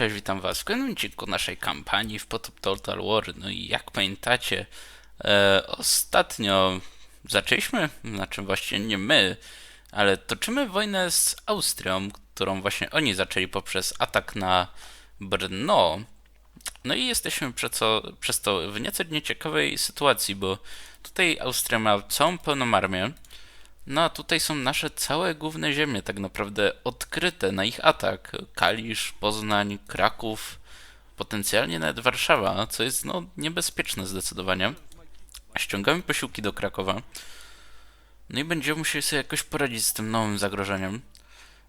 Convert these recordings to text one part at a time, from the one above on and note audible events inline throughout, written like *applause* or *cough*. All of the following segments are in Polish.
Cześć, witam was w kolejnym odcinku naszej kampanii w Potop Total War. No i jak pamiętacie, e, ostatnio zaczęliśmy, znaczy właściwie nie my, ale toczymy wojnę z Austrią, którą właśnie oni zaczęli poprzez atak na Brno. No i jesteśmy przez to, przez to w nieco nieciekawej sytuacji, bo tutaj Austria ma całą pełną armię, no a tutaj są nasze całe główne ziemie, tak naprawdę odkryte na ich atak. Kalisz, Poznań, Kraków, potencjalnie nawet Warszawa, co jest no niebezpieczne zdecydowanie. Ściągamy posiłki do Krakowa. No i będziemy musieli sobie jakoś poradzić z tym nowym zagrożeniem.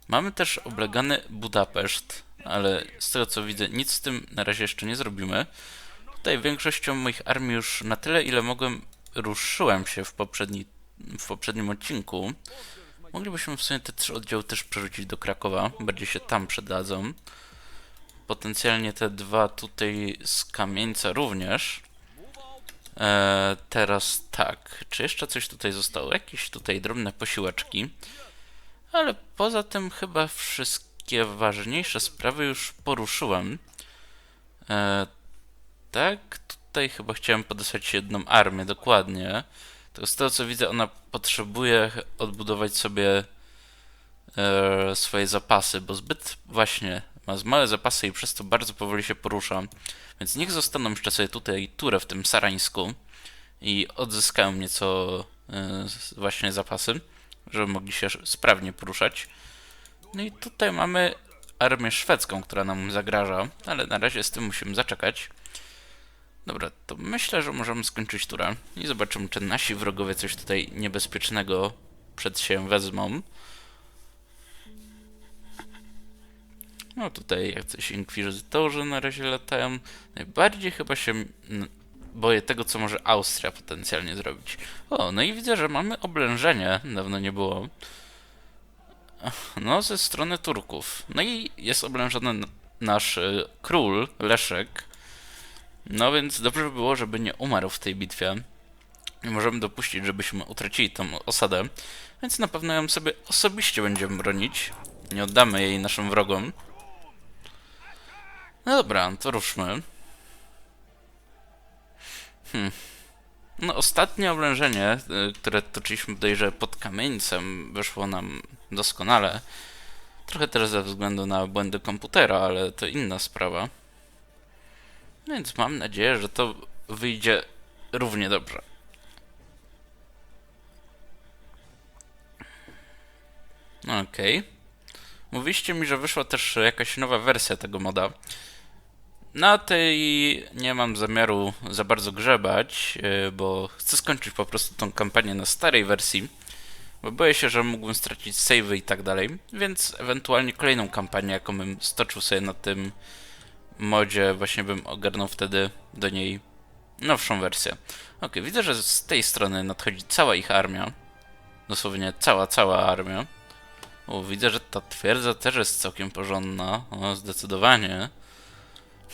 Mamy też oblegany Budapeszt, ale z tego co widzę, nic z tym na razie jeszcze nie zrobimy. Tutaj większością moich armii już na tyle, ile mogłem, ruszyłem się w poprzedni w poprzednim odcinku. Moglibyśmy w sumie te trzy oddziały też przerzucić do Krakowa, bardziej się tam przydadzą. Potencjalnie te dwa tutaj z Kamieńca również. E, teraz tak, czy jeszcze coś tutaj zostało? Jakieś tutaj drobne posiłeczki. Ale poza tym chyba wszystkie ważniejsze sprawy już poruszyłem. E, tak, tutaj chyba chciałem podesłać jedną armię, dokładnie. To z tego co widzę, ona potrzebuje odbudować sobie e, swoje zapasy, bo zbyt właśnie ma małe zapasy i przez to bardzo powoli się porusza. Więc niech zostaną jeszcze sobie tutaj turę w tym Sarańsku i odzyskają nieco e, właśnie zapasy, żeby mogli się sprawnie poruszać. No i tutaj mamy armię szwedzką, która nam zagraża, ale na razie z tym musimy zaczekać. Dobra, to myślę, że możemy skończyć turę i zobaczymy, czy nasi wrogowie coś tutaj niebezpiecznego przed się wezmą. No tutaj jacyś inkwizytorzy na razie latają. Najbardziej chyba się boję tego, co może Austria potencjalnie zrobić. O, no i widzę, że mamy oblężenie. Dawno nie było. No, ze strony Turków. No i jest oblężony nasz y, król, Leszek. No więc dobrze by było, żeby nie umarł w tej bitwie. Nie możemy dopuścić, żebyśmy utracili tą osadę. Więc na pewno ją sobie osobiście będziemy bronić. Nie oddamy jej naszym wrogom. No dobra, to ruszmy. Hmm. No ostatnie oblężenie, y, które toczyliśmy bodajże pod kamieńcem, wyszło nam doskonale. Trochę też ze względu na błędy komputera, ale to inna sprawa. Więc mam nadzieję, że to wyjdzie równie dobrze. Okej. Okay. Mi, że wyszła też jakaś nowa wersja tego moda. Na tej nie mam zamiaru za bardzo grzebać, e, bo chcę skończyć po prostu tą kampanię na starej wersji, bo boję się, że mógłbym stracić savey i tak dalej, więc ewentualnie kolejną kampanię, jaką bym stoczył sobie na tym modzie właśnie bym ogarnął wtedy do niej nowszą wersję. Ok, widzę, że z tej strony nadchodzi cała ich armia. Dosłownie cała, cała armia. O, widzę, że ta twierdza też jest całkiem porządna. O, zdecydowanie.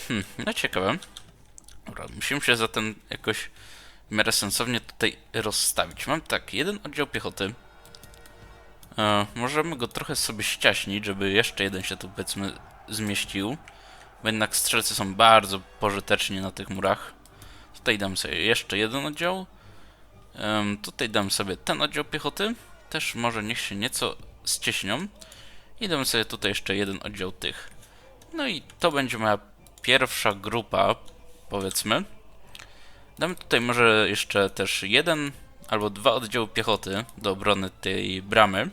Hm, no ciekawe. Dobra, musimy się zatem jakoś w miarę sensownie tutaj rozstawić. Mam tak, jeden oddział piechoty. E, możemy go trochę sobie ściaśnić, żeby jeszcze jeden się tu powiedzmy zmieścił. Bo jednak strzelcy są bardzo pożyteczni na tych murach. Tutaj dam sobie jeszcze jeden oddział. Um, tutaj dam sobie ten oddział piechoty. Też może niech się nieco ścieśnią. I dam sobie tutaj jeszcze jeden oddział tych. No i to będzie moja pierwsza grupa, powiedzmy. Dam tutaj może jeszcze też jeden albo dwa oddziały piechoty do obrony tej bramy.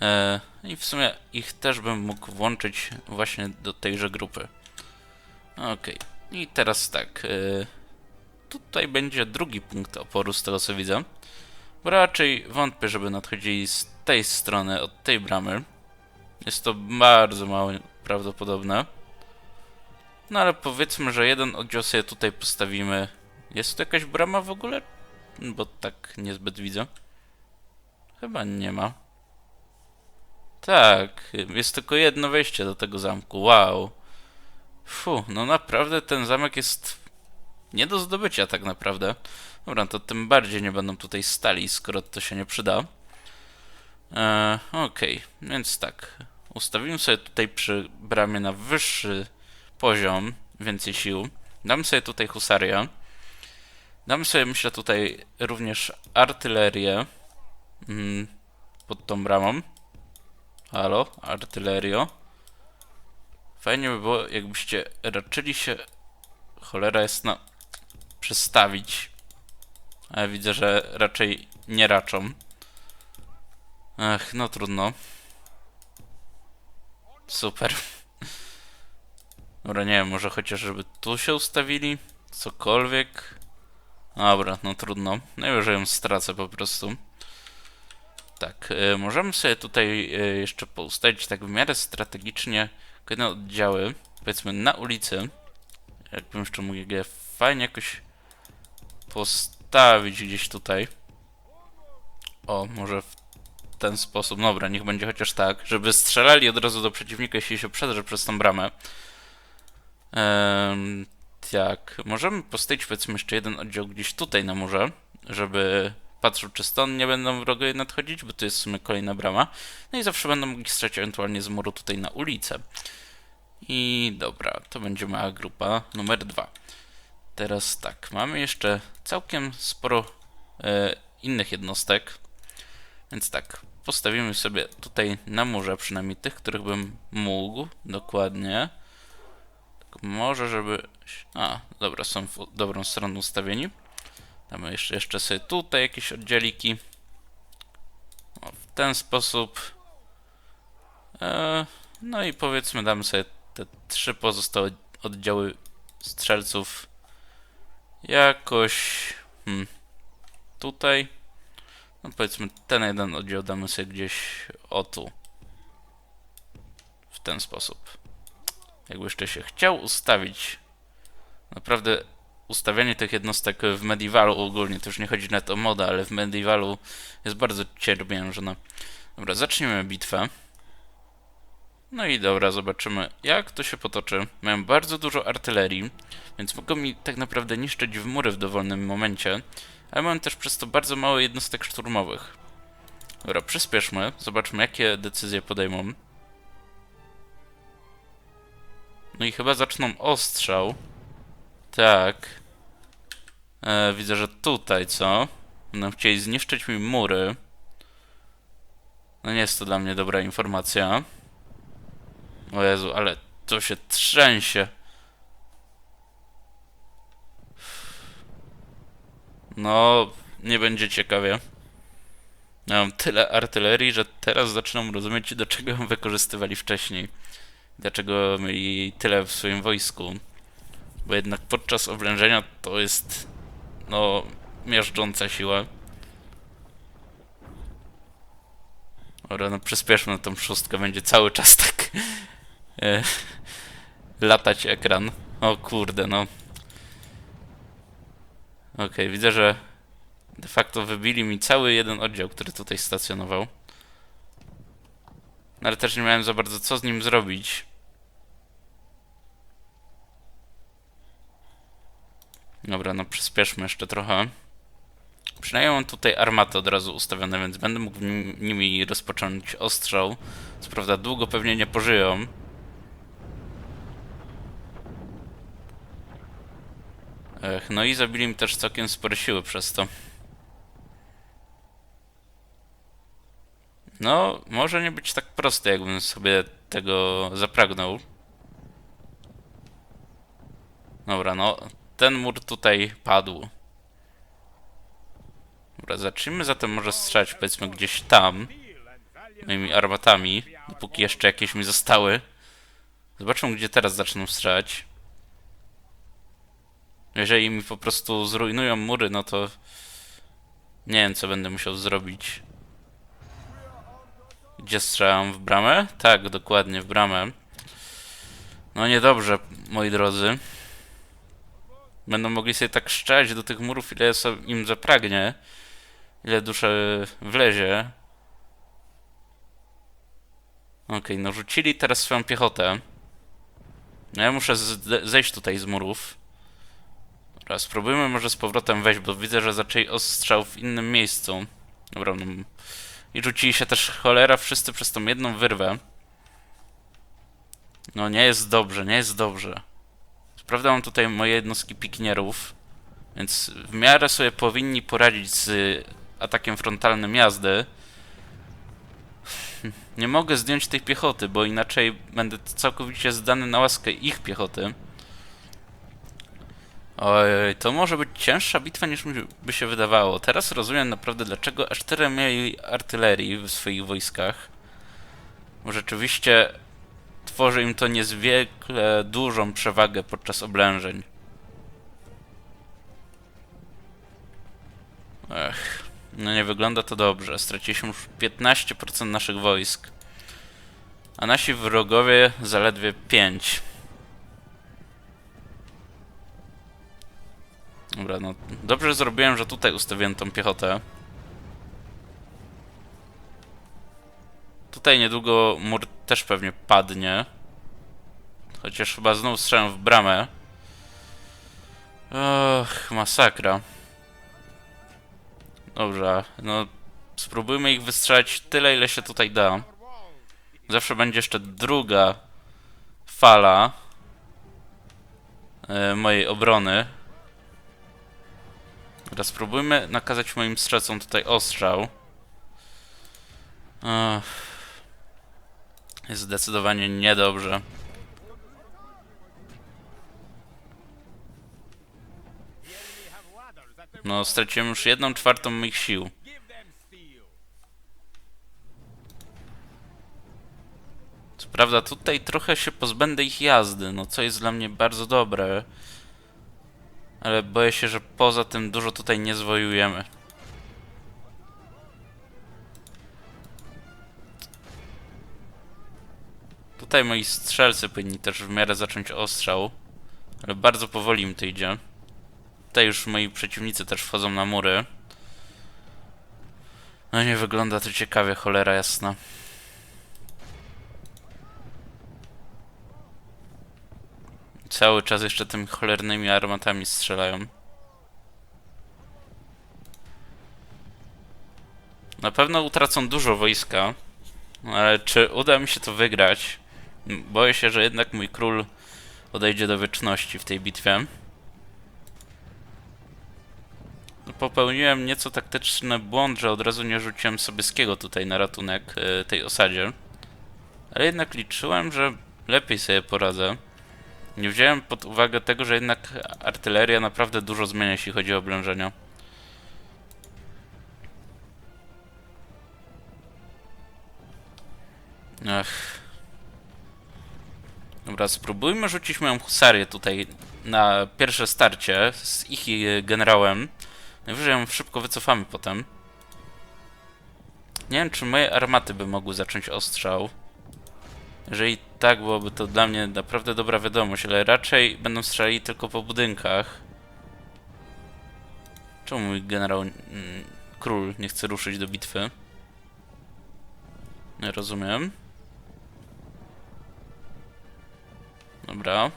E, I w sumie ich też bym mógł włączyć właśnie do tejże grupy. Ok. I teraz tak. E, tutaj będzie drugi punkt oporu z tego co widzę. Bo raczej wątpię, żeby nadchodzili z tej strony, od tej bramy. Jest to bardzo mało prawdopodobne. No ale powiedzmy, że jeden oddział sobie tutaj postawimy. Jest tu jakaś brama w ogóle? Bo tak niezbyt widzę. Chyba nie ma. Tak, jest tylko jedno wejście do tego zamku. Wow. Fu, no naprawdę ten zamek jest nie do zdobycia tak naprawdę. Dobra, to tym bardziej nie będą tutaj stali, skoro to się nie przyda. Eee, Okej, okay. więc tak. ustawimy sobie tutaj przy bramie na wyższy poziom, więcej sił. Damy sobie tutaj husarię. Damy sobie, myślę, tutaj również artylerię mm, pod tą bramą. Halo, artylerio. Fajnie by było, jakbyście raczyli się, cholera jasna, przestawić. Ale widzę, że raczej nie raczą. Ech, no trudno. Super. Dobra, nie wiem, może chociaż żeby tu się ustawili? Cokolwiek. Dobra, no trudno. Najwyżej ją stracę po prostu. Tak, y, możemy sobie tutaj y, jeszcze poustawić tak w miarę strategicznie kolejne oddziały. Powiedzmy na ulicy. Jakbym jeszcze mógł je fajnie jakoś postawić gdzieś tutaj. O, może w ten sposób. Dobra, niech będzie chociaż tak, żeby strzelali od razu do przeciwnika, jeśli się przedrze przez tą bramę. Ehm, tak, możemy postawić powiedzmy jeszcze jeden oddział gdzieś tutaj na murze, żeby patrzył czy stąd nie będą wrogowie nadchodzić, bo to jest w sumie kolejna brama. No i zawsze będą mogli strzelać ewentualnie z muru tutaj na ulicę. I dobra, to będzie mała grupa numer dwa. Teraz tak, mamy jeszcze całkiem sporo e, innych jednostek. Więc tak, postawimy sobie tutaj na murze przynajmniej tych, których bym mógł, dokładnie. Tak może, żeby... A, dobra, są w dobrą stronę ustawieni. Damy jeszcze, jeszcze sobie tutaj jakieś oddzieliki. O, w ten sposób. E, no i powiedzmy damy sobie te trzy pozostałe oddziały strzelców jakoś hmm, tutaj. No powiedzmy ten jeden oddział damy sobie gdzieś o tu. W ten sposób. Jakby jeszcze się chciał ustawić. Naprawdę ustawianie tych jednostek w Medievalu ogólnie, to już nie chodzi nawet o modę, ale w Medievalu jest bardzo cierpiężna. Dobra, zacznijmy bitwę. No i dobra, zobaczymy jak to się potoczy. Mają bardzo dużo artylerii, więc mogą mi tak naprawdę niszczyć w mury w dowolnym momencie, ale mają też przez to bardzo mało jednostek szturmowych. Dobra, przyspieszmy, zobaczmy jakie decyzje podejmą. No i chyba zaczną ostrzał. Tak. E, widzę, że tutaj, co? Będą chcieli zniszczyć mi mury. No nie jest to dla mnie dobra informacja. O Jezu, ale to się trzęsie. No, nie będzie ciekawie. Ja mam tyle artylerii, że teraz zaczynam rozumieć, do czego ją wykorzystywali wcześniej. Dlaczego mieli tyle w swoim wojsku. Bo jednak podczas oblężenia to jest, no, miażdżąca siła. Dobra, no przyspieszmy na tą szóstkę, będzie cały czas tak e, latać ekran. O kurde, no. Okej, okay, widzę, że de facto wybili mi cały jeden oddział, który tutaj stacjonował. No ale też nie miałem za bardzo co z nim zrobić. Dobra, no przyspieszmy jeszcze trochę. Przynajmniej mam tutaj armaty od razu ustawione, więc będę mógł nimi rozpocząć ostrzał. Co prawda długo pewnie nie pożyją. Ech, no i zabili mi też całkiem spore siły przez to. No, może nie być tak proste, jakbym sobie tego zapragnął. Dobra, no, ten mur tutaj padł. Dobra, zacznijmy zatem może strzelać powiedzmy gdzieś tam. Moimi armatami, dopóki jeszcze jakieś mi zostały. Zobaczmy gdzie teraz zaczną strzelać. Jeżeli mi po prostu zrujnują mury, no to... Nie wiem co będę musiał zrobić. Gdzie strzelam? W bramę? Tak, dokładnie, w bramę. No niedobrze, moi drodzy. Będą mogli sobie tak szczać do tych murów, ile im zapragnie. Ile duszy wlezie. Okej, okay, no rzucili teraz swoją piechotę. No ja muszę zejść tutaj z murów. Dobra, spróbujmy może z powrotem wejść, bo widzę, że zaczęli ostrzał w innym miejscu. Dobra, no. I rzucili się też cholera wszyscy przez tą jedną wyrwę. No nie jest dobrze, nie jest dobrze. Prawda mam tutaj moje jednostki pikinierów, więc w miarę sobie powinni poradzić z atakiem frontalnym jazdy. *laughs* Nie mogę zdjąć tej piechoty, bo inaczej będę całkowicie zdany na łaskę ich piechoty. Oj, to może być cięższa bitwa niż by się wydawało. Teraz rozumiem naprawdę dlaczego aż tyle mieli artylerii w swoich wojskach. Bo rzeczywiście tworzy im to niezwykle dużą przewagę podczas oblężeń. Ech, no nie wygląda to dobrze. Straciliśmy już 15% naszych wojsk. A nasi wrogowie zaledwie 5. Dobra, no dobrze zrobiłem, że tutaj ustawiłem tą piechotę. Tutaj niedługo mur też pewnie padnie. Chociaż chyba znów strzelam w bramę. Och, masakra. Dobrze, no spróbujmy ich wystrzelać tyle, ile się tutaj da. Zawsze będzie jeszcze druga fala e, mojej obrony. Teraz spróbujmy nakazać moim strzelcom tutaj ostrzał. Jest zdecydowanie niedobrze. No, straciłem już jedną czwartą moich sił. Co prawda, tutaj trochę się pozbędę ich jazdy, no co jest dla mnie bardzo dobre. Ale boję się, że poza tym dużo tutaj nie zwojujemy. Tutaj moi strzelcy powinni też w miarę zacząć ostrzał. Ale bardzo powoli im to idzie. Tutaj już moi przeciwnicy też wchodzą na mury. No nie wygląda to ciekawie, cholera jasna. Cały czas jeszcze tymi cholernymi armatami strzelają. Na pewno utracą dużo wojska, ale czy uda mi się to wygrać? Boję się, że jednak mój król odejdzie do wieczności w tej bitwie. No, Popełniłem nieco taktyczny błąd, że od razu nie rzuciłem Sobieskiego tutaj na ratunek e, tej osadzie. Ale jednak liczyłem, że lepiej sobie poradzę. Nie wziąłem pod uwagę tego, że jednak artyleria naprawdę dużo zmienia, jeśli chodzi o oblężenia. Ech. Dobra, spróbujmy rzucić moją husarię tutaj na pierwsze starcie z ich e, generałem. Najwyżej ją szybko wycofamy potem. Nie wiem, czy moje armaty by mogły zacząć ostrzał. Jeżeli tak, byłoby to dla mnie naprawdę dobra wiadomość, ale raczej będą strzelali tylko po budynkach. Czemu mój generał mm, król nie chce ruszyć do bitwy? Nie rozumiem. Dobra.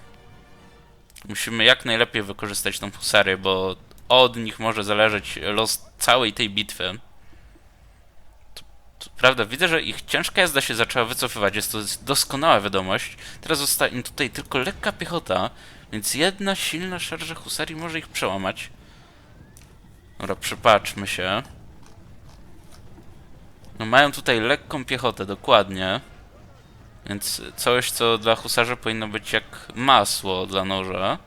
Musimy jak najlepiej wykorzystać tą husarię, bo od nich może zależeć los całej tej bitwy. To, to prawda, widzę, że ich ciężka jazda się zaczęła wycofywać. Jest to doskonała wiadomość. Teraz zostaje im tutaj tylko lekka piechota, więc jedna silna szarża husarii może ich przełamać. Dobra, przypatrzmy się. No mają tutaj lekką piechotę, dokładnie. Więc coś, co dla husarza powinno być jak masło dla noża.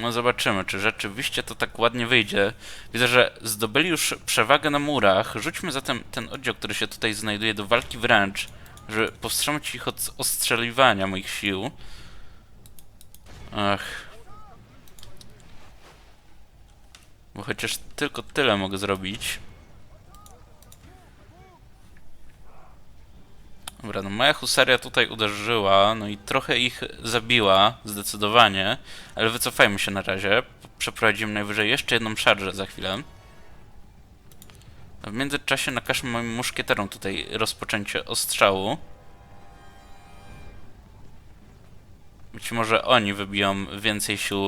No zobaczymy, czy rzeczywiście to tak ładnie wyjdzie. Widzę, że zdobyli już przewagę na murach. Rzućmy zatem ten oddział, który się tutaj znajduje do walki wręcz, żeby powstrzymać ich od ostrzeliwania moich sił. Ach. Bo chociaż tylko tyle mogę zrobić. Dobra, no moja husaria tutaj uderzyła, no i trochę ich zabiła, zdecydowanie, ale wycofajmy się na razie. Przeprowadzimy najwyżej jeszcze jedną szarżę za chwilę. A w międzyczasie nakażmy moim muszkieterom tutaj rozpoczęcie ostrzału. Być może oni wybiją więcej sił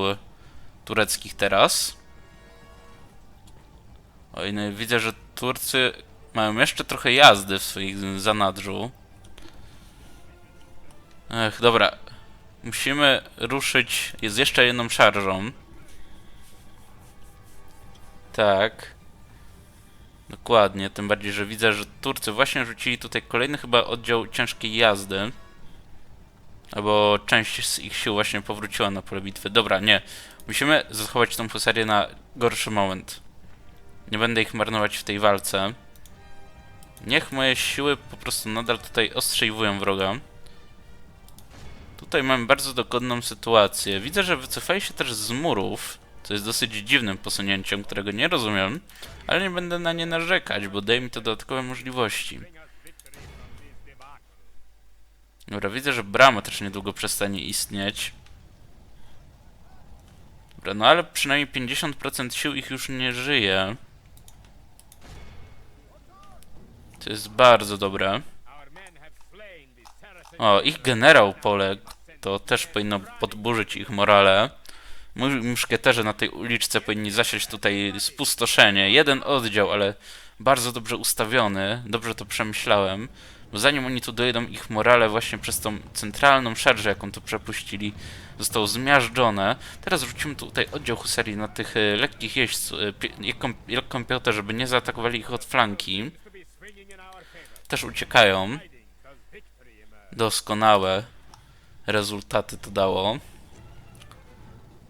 tureckich teraz. Oj, no widzę, że Turcy mają jeszcze trochę jazdy w swoich zanadrzu. Ech, dobra. Musimy ruszyć z jeszcze jedną szarżą. Tak. Dokładnie, tym bardziej, że widzę, że Turcy właśnie rzucili tutaj kolejny chyba oddział ciężkiej jazdy. Albo część z ich sił właśnie powróciła na pole bitwy. Dobra, nie. Musimy zachować tą husarię na gorszy moment. Nie będę ich marnować w tej walce. Niech moje siły po prostu nadal tutaj ostrzeliwują wroga. Tutaj mamy bardzo dogodną sytuację. Widzę, że wycofali się też z murów, co jest dosyć dziwnym posunięciem, którego nie rozumiem, ale nie będę na nie narzekać, bo daje mi to dodatkowe możliwości. Dobra, widzę, że brama też niedługo przestanie istnieć. Dobra, no ale przynajmniej 50% sił ich już nie żyje. To jest bardzo dobre. O, ich generał poległ. To też powinno podburzyć ich morale. Muszkieterzy na tej uliczce powinni zasiać tutaj spustoszenie. Jeden oddział, ale bardzo dobrze ustawiony. Dobrze to przemyślałem. Bo zanim oni tu dojedą, ich morale właśnie przez tą centralną szarżę, jaką tu przepuścili, zostało zmiażdżone. Teraz rzucimy tutaj oddział husarii na tych e, lekkich jeźdźców, lekką, piechotę, żeby nie zaatakowali ich od flanki. Też uciekają. Doskonałe rezultaty to dało.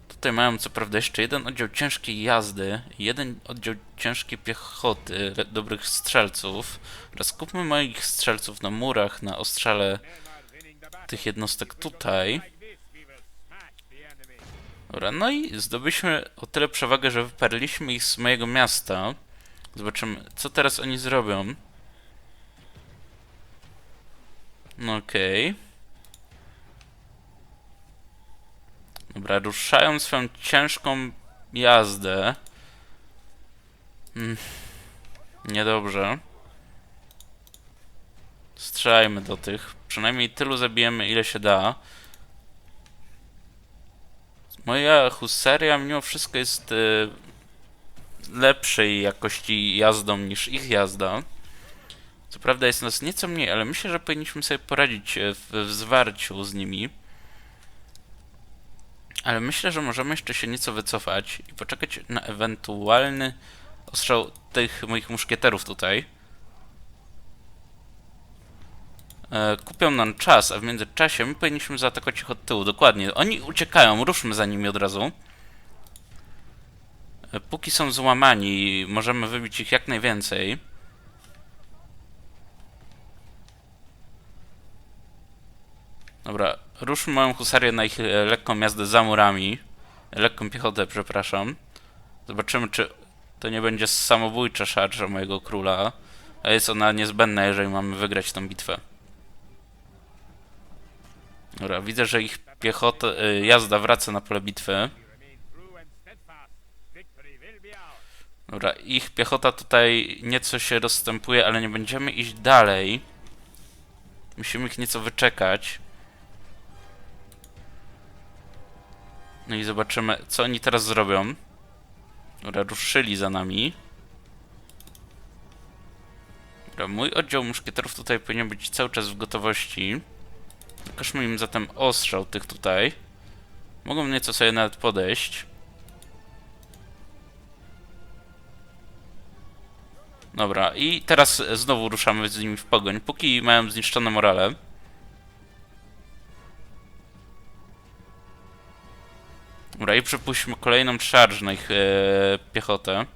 Tutaj mają co prawda jeszcze jeden oddział ciężkiej jazdy, jeden oddział ciężkiej piechoty, dobrych strzelców. Teraz kupmy moich strzelców na murach, na ostrzale tych jednostek tutaj. Dobra, no i zdobyliśmy o tyle przewagę, że wyparliśmy ich z mojego miasta. Zobaczymy, co teraz oni zrobią. No okej. Dobra, ruszają swoją ciężką jazdę. Mm, niedobrze. Strzelajmy do tych. Przynajmniej tylu zabijemy, ile się da. Moja husaria mimo wszystko jest y, lepszej jakości jazdą niż ich jazda. Co prawda jest nas nieco mniej, ale myślę, że powinniśmy sobie poradzić e, w, w zwarciu z nimi. Ale myślę, że możemy jeszcze się nieco wycofać i poczekać na ewentualny ostrzał tych moich muszkieterów tutaj. E, kupią nam czas, a w międzyczasie my powinniśmy zaatakować ich od tyłu. Dokładnie. Oni uciekają, ruszmy za nimi od razu. E, póki są złamani, możemy wybić ich jak najwięcej. Dobra, ruszmy moją husarię na ich e, lekką jazdę za murami. Lekką piechotę, przepraszam. Zobaczymy, czy to nie będzie samobójcza szarża mojego króla. A jest ona niezbędna, jeżeli mamy wygrać tę bitwę. Dobra, widzę, że ich piechota, e, jazda wraca na pole bitwy. Dobra, ich piechota tutaj nieco się rozstępuje, ale nie będziemy iść dalej. Musimy ich nieco wyczekać. No i zobaczymy, co oni teraz zrobią. Dobra, ruszyli za nami. Dobra, mój oddział muszkieterów tutaj powinien być cały czas w gotowości. Pokażmy im zatem ostrzał tych tutaj. Mogą nieco sobie nawet podejść. Dobra, i teraz znowu ruszamy z nimi w pogoń, póki mają zniszczone morale. Dobra, i przepuśćmy kolejną charge na ich e, piechotę.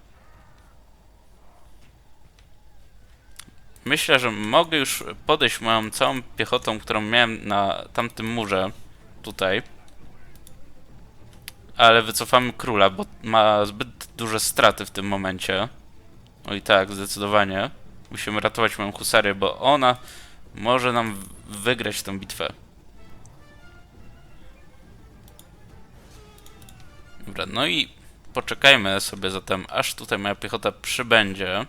Myślę, że mogę już podejść moją całą piechotą, którą miałem na tamtym murze. Tutaj. Ale wycofamy króla, bo ma zbyt duże straty w tym momencie. Oj tak, zdecydowanie. Musimy ratować moją husarię, bo ona może nam wygrać tę bitwę. Dobra, no i poczekajmy sobie zatem, aż tutaj moja piechota przybędzie.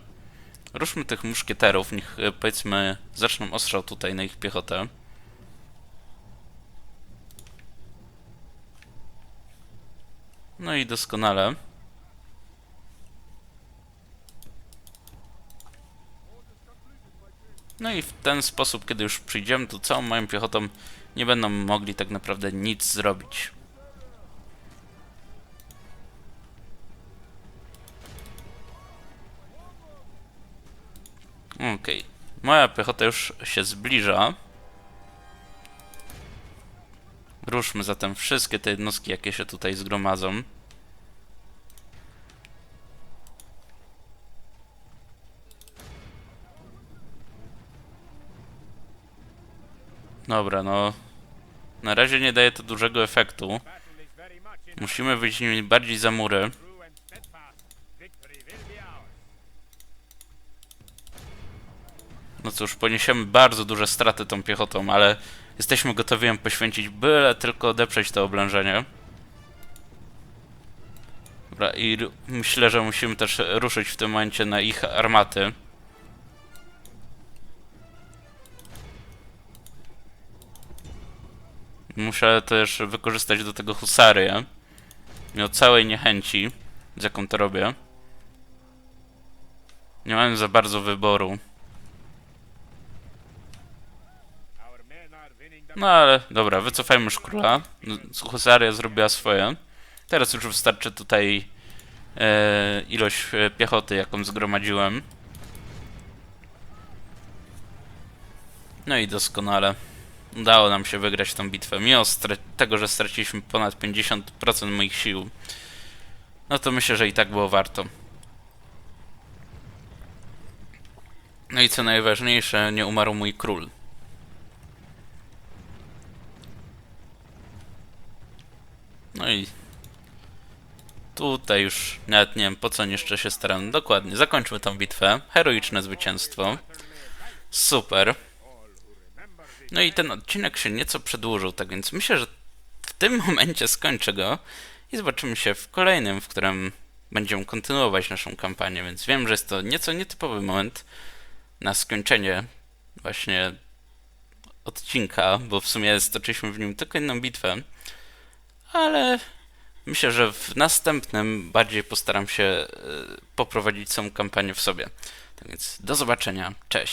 Ruszmy tych muszkieterów, niech e, powiedzmy zaczną ostrzał tutaj na ich piechotę. No i doskonale. No i w ten sposób, kiedy już przyjdziemy tu całą moją piechotą, nie będą mogli tak naprawdę nic zrobić. Okej. Moja piechota już się zbliża. Ruszmy zatem wszystkie te jednostki, jakie się tutaj zgromadzą. Dobra, no. Na razie nie daje to dużego efektu. Musimy wyjść bardziej za mury. No cóż, poniesiemy bardzo duże straty tą piechotą, ale jesteśmy gotowi ją poświęcić, byle tylko odeprzeć to oblężenie. Dobra, i myślę, że musimy też ruszyć w tym momencie na ich armaty. Muszę też wykorzystać do tego husarię. Mimo całej niechęci, z jaką to robię. Nie mam za bardzo wyboru. No ale dobra, wycofajmy już króla. No, Husaria zrobiła swoje. Teraz już wystarczy tutaj e, ilość e, piechoty, jaką zgromadziłem. No i doskonale. Udało nam się wygrać tą bitwę. Mimo tego, że straciliśmy ponad 50% moich sił. No to myślę, że i tak było warto. No i co najważniejsze, nie umarł mój król. No i tutaj już nawet nie wiem po co jeszcze się staram. Dokładnie, zakończmy tą bitwę. Heroiczne zwycięstwo. Super. No i ten odcinek się nieco przedłużył, tak więc myślę, że w tym *laughs* momencie skończę go i zobaczymy się w kolejnym, w którym będziemy kontynuować naszą kampanię, więc wiem, że jest to nieco nietypowy moment na skończenie właśnie odcinka, bo w sumie stoczyliśmy w nim tylko jedną bitwę, ale myślę, że w następnym bardziej postaram się e, poprowadzić całą kampanię w sobie. Tak więc do zobaczenia, cześć!